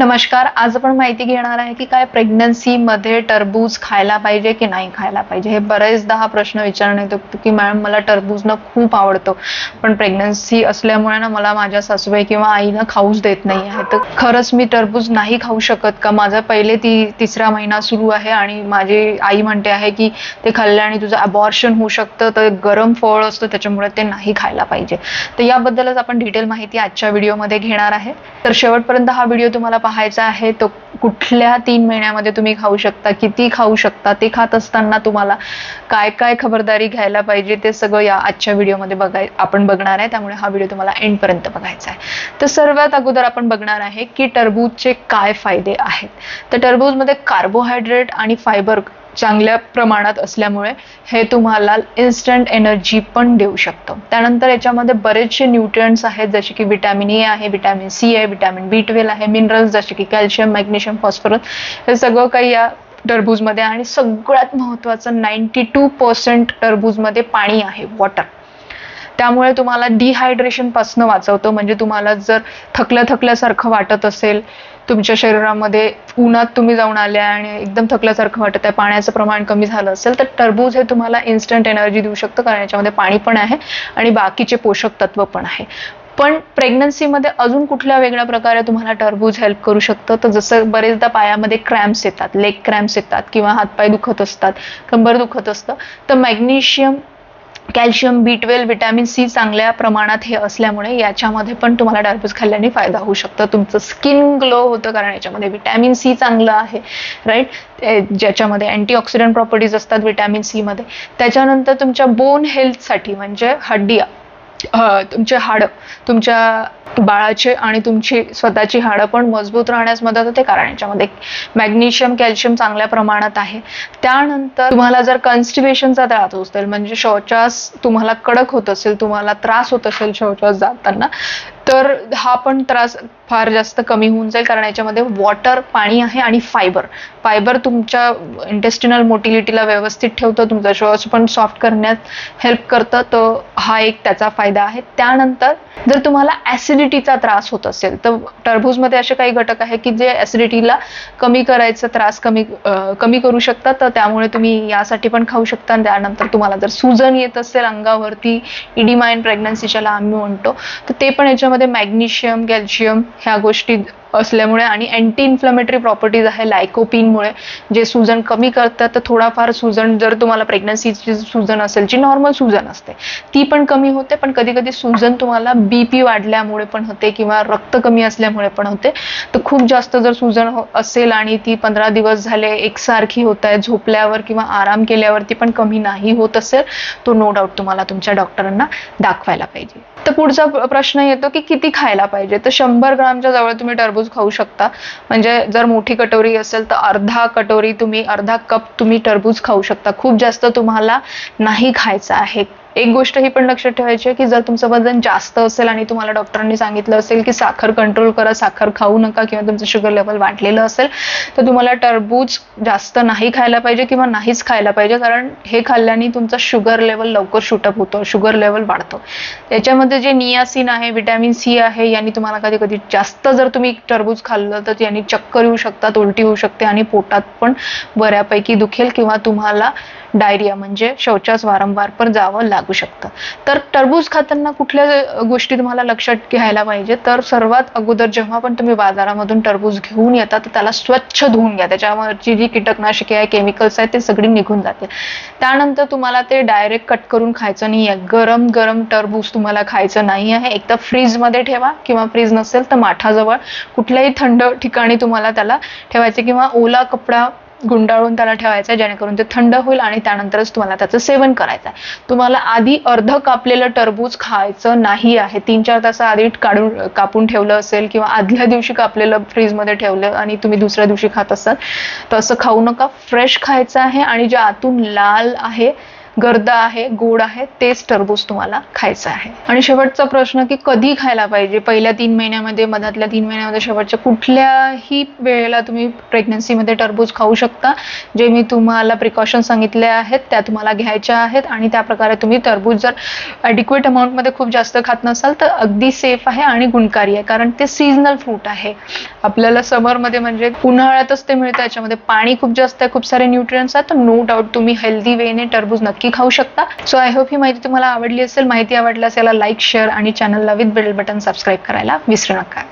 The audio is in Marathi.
नमस्कार आज आपण माहिती घेणार आहे की काय प्रेग्नन्सीमध्ये टरबूज खायला पाहिजे की नाही खायला पाहिजे? हे बरेचदा हा प्रश्न विचारण्यात येतो की मॅडम मला टरबूज ना खूप आवडतं पण प्रेग्नन्सी असल्यामुळे ना मला माझ्या सासूबाई किंवा आईनं खाऊच देत नाही आहे तर खरंच मी टरबूज नाही खाऊ शकत का? माझा पहिले ती तिसरा महिना सुरू आहे आणि माझी आई म्हणते आहे की ते खाल्ल्याने तुझं अबॉर्शन होऊ शकतं तर गरम फळ असतं त्याच्यामुळे ते नाही खायला पाहिजे. तर याबद्दलच आपण डिटेल माहिती आजच्या व्हिडिओमध्ये घेणार आहे. तर शेवटपर्यंत हा व्हिडिओ तुम्हाला पाहायचा आहे तो कुठल्या तीन महिन्यामध्ये तुम्ही खाऊ शकता किती खाऊ शकता ते खात असताना तुम्हाला काय काय खबरदारी घ्यायला पाहिजे ते सगळं या आजच्या व्हिडिओमध्ये बघाय आपण बघणार आहे. त्यामुळे हा व्हिडिओ तुम्हाला एंडपर्यंत बघायचा आहे. तर सर्वात अगोदर आपण बघणार आहे की टरबूजचे काय फायदे आहेत. तर टरबूजमध्ये कार्बोहायड्रेट आणि फायबर चांगल्या प्रमाणात असल्यामुळे हे तुम्हाला इन्स्टंट एनर्जी पण देऊ शकतं. त्यानंतर याच्यामध्ये बरेचसे न्यूट्रियंट्स आहेत जसे की विटॅमिन ए आहे विटॅमिन सी आहे विटॅमिन बी ट्वेल्व आहे मिनरल्स जसे की कॅल्शियम मॅग्नेशियम फॉस्फरस हे सगळं काही या टरबूजमध्ये आणि सगळ्यात महत्त्वाचं नाईन्टी टू पर्सेंट टरबूजमध्ये पाणी आहे वॉटर त्यामुळे तुम्हाला डिहायड्रेशनपासनं वाचवतं वाचवतो. म्हणजे तुम्हाला जर थकल्या थकल्यासारखं वाटत असेल तुमच्या शरीरामध्ये उन्हात तुम्ही जाऊन आल्या आणि एकदम थकल्यासारखं वाटत आहे पाण्याचं प्रमाण कमी झालं असेल तर टरबूज हे तुम्हाला इन्स्टंट एनर्जी देऊ शकतं कारण याच्यामध्ये पाणी पण आहे आणि बाकीचे पोषक तत्व पण आहे. पण प्रेग्नन्सीमध्ये अजून कुठल्या वेगळ्या प्रकारे तुम्हाला टरबूज हेल्प करू शकतं? तर जसं बरेचदा पायामध्ये क्रॅम्प्स येतात लेग क्रॅम्प्स येतात किंवा हातपाय दुखत असतात कंबर दुखत असतं तर magnesium calcium B twelve vitamin C चांगल्या प्रमाणात हे असल्यामुळे याच्यामध्ये पण तुम्हाला टरबूज खाल्ल्याने फायदा होऊ शकतो. तुमचं स्किन ग्लो होतं कारण याच्यामध्ये विटॅमिन सी चांगलं आहे राईट ज्याच्यामध्ये अँटीऑक्सिडंट प्रॉपर्टीज असतात विटॅमिन सी मध्ये. त्याच्यानंतर तुमच्या बोन हेल्थसाठी म्हणजे हड्डिया तुमचे हाडं तुमच्या बाळाचे आणि तुमची स्वतःची हाडं पण मजबूत राहण्यास मदत होते कारण याच्यामध्ये मॅग्नेशियम कॅल्शियम चांगल्या प्रमाणात आहे. त्यानंतर तुम्हाला जर कन्स्टिबेशनचा त्रास होत असेल म्हणजे शौचास तुम्हाला कडक होत असेल तुम्हाला त्रास होत असेल शौचास जाताना तर हा पण त्रास फार जास्त कमी होऊन जाईल कारण याच्यामध्ये वॉटर पाणी आहे आणि फायबर फायबर तुमच्या इंटेस्टिनल मोटिलिटीला व्यवस्थित ठेवतं तुमचा श्वास पण सॉफ्ट करण्यात हेल्प करतं. तर हा एक त्याचा फायदा आहे. त्यानंतर जर तुम्हाला ऍसिडिटीचा त्रास होत असेल तर टरबूजमध्ये असे काही घटक आहे की जे ऍसिडिटीला कमी करायचा त्रास कमी कमी करू शकतात. तर त्यामुळे तुम्ही यासाठी पण खाऊ शकता. आणि त्यानंतर तुम्हाला जर सुजन येत असेल अंगावरती इडिमाइन प्रेग्नन्सी ज्याला आम्ही म्हणतो तर ते पण याच्यामध्ये मॅग्नेशियम कॅल्शियम ह्या गोष्टी असल्यामुळे आणि अँटी इन्फ्लमेटरी प्रॉपर्टीज आहे लायकोपिनमुळे जे सुजन कमी करतात तर थोडाफार सुजन जर तुम्हाला प्रेग्नन्सीची सुजन असेल जी नॉर्मल सुजन असते ती पण कमी होते पण कधी कधी सुजन तुम्हाला बीपी वाढल्यामुळे पण होते किंवा रक्त कमी असल्यामुळे पण होते. तर खूप जास्त जर सुजन हो- असेल आणि ती पंधरा दिवस झाले एकसारखी होत आहे झोपल्यावर किंवा आराम केल्यावरती पण कमी नाही होत असेल तो नो डाऊट तुम्हाला तुमच्या डॉक्टरांना दाखवायला पाहिजे. तर पुढचा प्रश्न येतो की किती खायला पाहिजे? तर शंभर ग्रामच्या जवळ तुम्ही टरबूज खाऊ शकता. म्हणजे जर मोठी कटोरी असेल तर अर्धा कटोरी तुम्ही अर्धा कप तुम्ही टरबूज खाऊ शकता. खूप जास्त तुम्हाला नाही खायचं आहे. एक गोष्ट ही पण लक्षात ठेवायची आहे की जर तुमचं वजन जास्त असेल आणि तुम्हाला डॉक्टरांनी सांगितलं असेल की साखर कंट्रोल करा साखर खाऊ नका किंवा तुमचं शुगर लेवल वाढलेलं असेल तर तुम्हाला टरबूज जास्त नाही खायला पाहिजे किंवा नाहीच खायला पाहिजे कारण हे खाल्ल्याने तुमचं शुगर लेवल लवकर शूटअप होतो शुगर लेवल वाढतं. त्याच्यामध्ये जे नियासिन आहे विटॅमिन सी आहे यांनी तुम्हाला कधी कधी जास्त जर तुम्ही टरबूज खाल्लं तर यांनी चक्कर येऊ शकतात उलटी होऊ शकते आणि पोटात पण बऱ्यापैकी दुखेल किंवा तुम्हाला डायरिया म्हणजे शौचास वारंवार पण जावं लागू शकतं. तर टरबूज खाताना कुठल्या गोष्टी तुम्हाला लक्षात घ्यायला पाहिजे? तर सर्वात अगोदर जेव्हा पण तुम्ही बाजारामधून टरबूज घेऊन येता तर त्याला स्वच्छ धुवून घ्या. त्याच्यावरची जी कीटकनाशके आहे केमिकल्स आहेत ते सगळी निघून जातील. त्यानंतर तुम्हाला ते डायरेक्ट कट करून खायचं नाही आहे गरम गरम टरबूज तुम्हाला खायचं नाही आहे एक तर फ्रीजमध्ये ठेवा किंवा फ्रीज नसेल तर माठाजवळ कुठल्याही थंड ठिकाणी तुम्हाला त्याला ठेवायचे किंवा ओला कपडा गुंडाळून त्याला ठेवायचं आहे जेणेकरून ते थंड होईल आणि त्यानंतरच तुम्हाला त्याचं सेवन करायचं आहे तुम्हाला आधी अर्ध कापलेलं टरबूज खायचं नाही आहे. तीन चार तास आधी काढून कापून ठेवलं असेल किंवा आदल्या दिवशी कापलेलं फ्रीजमध्ये ठेवलं आणि तुम्ही दुसऱ्या दिवशी खात असाल तर असं खाऊ नका. फ्रेश खायचं आहे आणि जे आतून लाल आहे गर्द आहे गोड आहे तेच टरबूज तुम्हाला खायचं आहे. आणि शेवटचा प्रश्न की कधी खायला पाहिजे? पहिल्या तीन महिन्यामध्ये मधातल्या तीन महिन्यामध्ये शेवटच्या कुठल्याही वेळेला तुम्ही प्रेग्नन्सीमध्ये टरबूज खाऊ शकता. जे मी तुम्हाला प्रिकॉशन सांगितले आहेत त्या तुम्हाला घ्यायच्या आहेत आणि त्या प्रकारे तुम्ही टरबूज जर ॲडिक्वेट अमाऊंटमध्ये खूप जास्त खात नसाल तर अगदी सेफ आहे आणि गुणकारी आहे. कारण ते सीझनल फ्रूट आहे. आपल्याला समरमध्ये म्हणजे उन्हाळ्यातच ते मिळतं याच्यामध्ये पाणी खूप जास्त आहे खूप सारे न्यूट्रियन्स आहेत. तर नो डाऊट तुम्ही हेल्दी वेने टरबूज नक्की नक्की खाऊ शकता. सो आय होप ही माहिती तुम्हाला आवडली असेल माहिती आवडल्यास याला लाईक शेअर आणि चॅनलला विथ बेल बटन सबस्क्राईब करायला विसरू नका.